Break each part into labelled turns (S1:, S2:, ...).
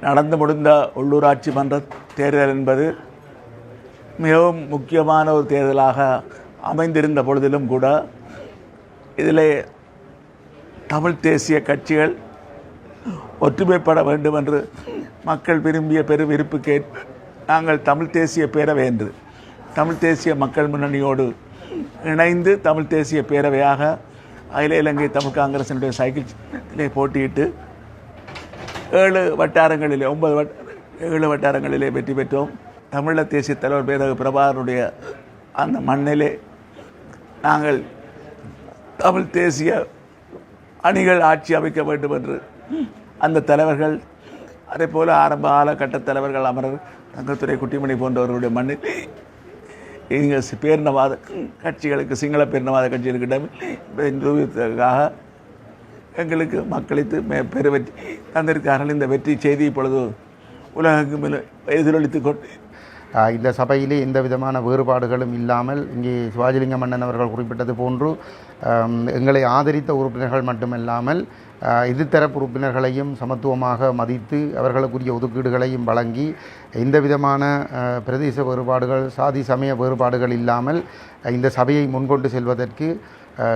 S1: நடந்து முடிந்த உள்ளூராட்சி மன்ற தேர்தல் என்பது மிகவும் முக்கியமான ஒரு தேர்தலாக அமைந்திருந்த பொழுதிலும் கூட இதிலே தமிழ் தேசிய கட்சிகள் ஒற்றுமைப்பட வேண்டும் என்று மக்கள் விரும்பிய பெரு கேட் நாங்கள் தமிழ் தேசிய பேரவை என்று தமிழ் தேசிய மக்கள் முன்னணியோடு இணைந்து தமிழ் தேசிய பேரவையாக அகில இலங்கை தமிழ் காங்கிரசினுடைய சைக்கிள் போட்டியிட்டு ஏழு வட்டாரங்களிலே ஒன்பது வட்ட ஏழு வட்டாரங்களிலே வெற்றி பெற்றோம். தமிழ தேசிய தலைவர் பேரக பிரபாகருடைய அந்த மண்ணிலே நாங்கள் தமிழ் தேசிய அணிகள் ஆட்சி அமைக்க வேண்டும் என்று அந்த தலைவர்கள் அதே போல் ஆரம்ப காலகட்ட தலைவர்கள் அமரர் தங்கத்துறை குட்டிமணி போன்றவர்களுடைய மண்ணில் இங்கே பேரினவாத கட்சிகளுக்கு சிங்கள பேரினவாத கட்சிகளுக்கு நிரூபித்ததற்காக எங்களுக்கு மக்களுக்கு மே பெருவெற்றி தந்திருக்கார்கள் இந்த வெற்றி செய்தி இப்பொழுது உலகெங்கும் எதிரொலித்து கொண்டு.
S2: இந்த சபையிலே எந்த விதமான வேறுபாடுகளும் இல்லாமல் இங்கே சிவாஜிலிங்க மன்னன் அவர்கள் குறிப்பிட்டது போன்று எங்களை ஆதரித்த உறுப்பினர்கள் மட்டுமல்லாமல் எதிர்த்தரப்பு உறுப்பினர்களையும் சமத்துவமாக மதித்து அவர்களுக்குரிய ஒதுக்கீடுகளையும் வழங்கி எந்த விதமான பிரதேச வேறுபாடுகள் சாதி சமய வேறுபாடுகள் இல்லாமல் இந்த சபையை முன்கொண்டு செல்வதற்கு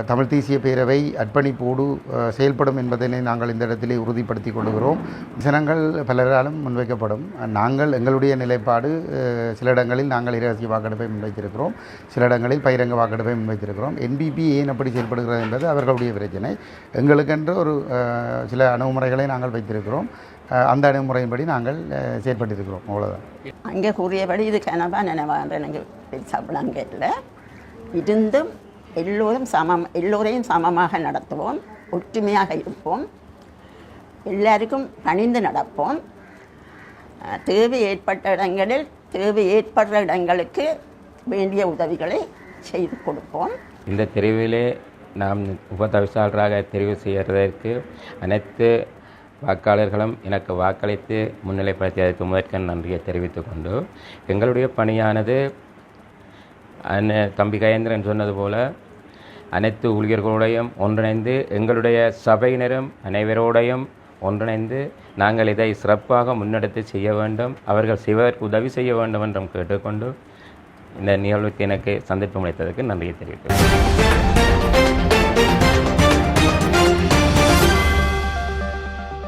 S2: தமிழ் தேசிய பேரவை அர்ப்பணிப்போடு செயல்படும் என்பதனை நாங்கள் இந்த இடத்திலே உறுதிப்படுத்திக் கொள்கிறோம். விசனங்கள் பலராலும் முன்வைக்கப்படும். நாங்கள் எங்களுடைய நிலைப்பாடு சில இடங்களில் நாங்கள் இரகசிய வாக்கெடுப்பை முன்வைத்திருக்கிறோம். சில இடங்களில் பகிரங்க வாக்கெடுப்பை முன்வைத்திருக்கிறோம். என்பிபி ஏன் அப்படி செயல்படுகிறது என்பது அவர்களுடைய பிரச்சனை. எங்களுக்கென்று ஒரு சில அணுகுமுறைகளை நாங்கள் வைத்திருக்கிறோம். அந்த அணுகுமுறையின்படி நாங்கள் செயற்பட்டிருக்கிறோம். அவ்வளோதான்
S3: அங்கே கூறியபடி இது கனவா நினைவான்ற எனக்கு பெருசாக விளங்கல இருந்தும் எல்லோரும் சமம் எல்லோரையும் சமமாக நடத்துவோம் ஒற்றுமையாக இருப்போம் எல்லாருக்கும் பணிந்து நடப்போம். தேவை ஏற்பட்ட இடங்களில் தேவை ஏற்படுற இடங்களுக்கு வேண்டிய உதவிகளை செய்து கொடுப்போம்.
S4: இந்த தெரிவிலே நாம் உபதவிசாளராக தெரிவு செய்கிறதற்கு அனைத்து வாக்காளர்களும் எனக்கு வாக்களித்து முன்னிலைப்படுத்தியதற்கு முதற்கண் நன்றியை தெரிவித்துக் கொண்டு எங்களுடைய பணியானது அண்ணன் தம்பி கயேந்திரன் சொன்னது போல அனைத்து ஊழியர்களோடையும் ஒன்றிணைந்து எங்களுடைய சபையினரும் அனைவரோடையும் ஒன்றிணைந்து நாங்கள் இதை சிறப்பாக முன்னெடுத்து செய்ய வேண்டும். அவர்கள் செய்வதற்கு உதவி செய்ய வேண்டும் என்றும் கேட்டுக்கொண்டு இந்த நிகழ்வுக்கு எனக்கு சந்தர்ப்பம் அளித்ததற்கு நன்றியை தெரிவிக்கிறேன்